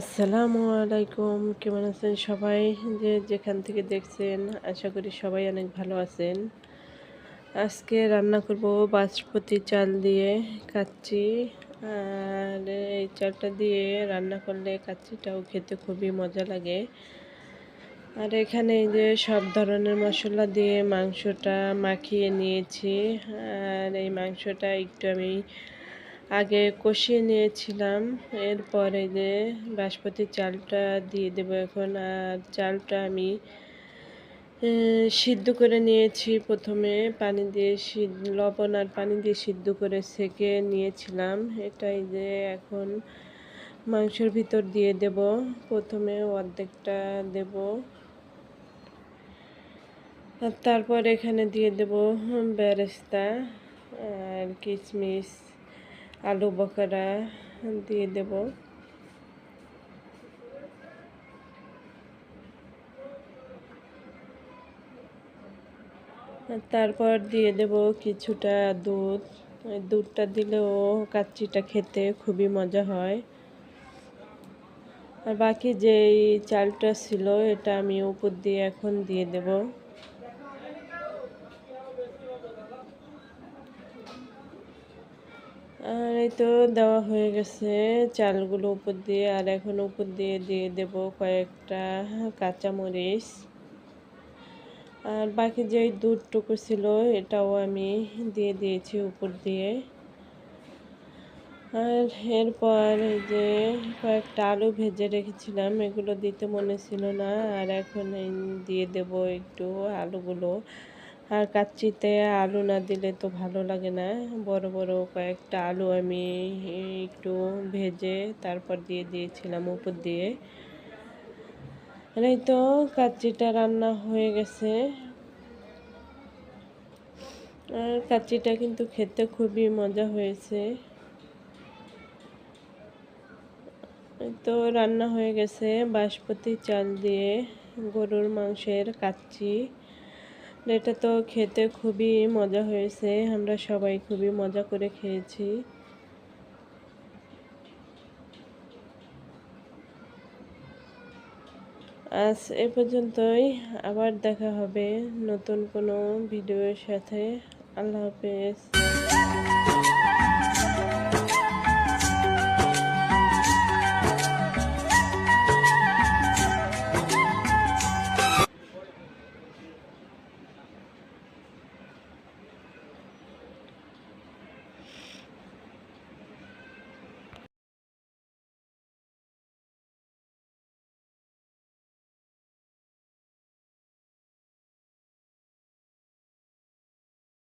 আসসালামু আলাইকুম, কেমন আছেন সবাই? যে যেখান থেকে দেখছেন, আশা করি সবাই অনেক ভালো আছেন। আজকে রান্না করব বাসপতি চাল দিয়ে কাচ্চি। আর এই চালটা দিয়ে রান্না করলে কাচ্চিটাও খেতে খুবই মজা লাগে। আর এখানে যে সব ধরনের মশলা দিয়ে মাংসটা মাখিয়ে নিয়েছি। আর এই মাংসটা একটু আমি আগে কষিয়ে নিয়েছিলাম, এরপরে যে বাসমতি চালটা দিয়ে দেবো এখন। আর চালটা আমি সিদ্ধ করে নিয়েছি। প্রথমে পানি দিয়ে লবণ আর পানি দিয়ে সিদ্ধ করে সেকে নিয়েছিলাম। এটাই যে এখন মাংসের ভিতর দিয়ে দেব। প্রথমে অর্ধেকটা দেব। আর তারপর এখানে দিয়ে দেব বেরেস্তা আর কিশমিশ। আলু বকরা দিয়ে দেব। তারপর দিয়ে দেব কিছুটা দুধ। দুধটা দিলেও কাচ্চিটা খেতে খুবই মজা হয়। আর বাকি যেই চালটা ছিল, এটা আমি উপর দিয়ে এখন দিয়ে দেব আর এই তো দেওয়া হয়ে গেছে চালগুলো উপর দিয়ে, আর এখন উপর দিয়ে দিয়ে দেব কয়েকটা কাঁচামরিচ। আর বাকি যে দুধটুকু ছিল, এটাও আমি দিয়ে দিয়েছি উপর দিয়ে। আর এরপর যে কয়েকটা আলু ভেজে রেখেছিলাম, এগুলো দিতে মনে ছিল না, আর এখন দিয়ে দেব একটু আলুগুলো। আর কাচ্চিতে আলু না দিলে তো ভালো লাগে না। বড় বড় কয়েকটা আলু আমি একটু ভেজে তারপর দিয়ে দিয়েছিলাম উপর দিয়ে। এই তো কাচ্চিটা রান্না হয়ে গেছে। আর কাচ্চিটা কিন্তু খেতে খুবই মজা হয়েছে। তো রান্না হয়ে গেছে। বাসমতি চাল দিয়ে গরুর মাংসের কাচ্চি। এটা তো খেতে খুবই মজা হয়েছে। আমরা সবাই খুবই মজা করে খেয়েছি। আজ এ পর্যন্তই। আবার দেখা হবে নতুন কোনো ভিডিওর সাথে। আল্লাহ হাফেজ।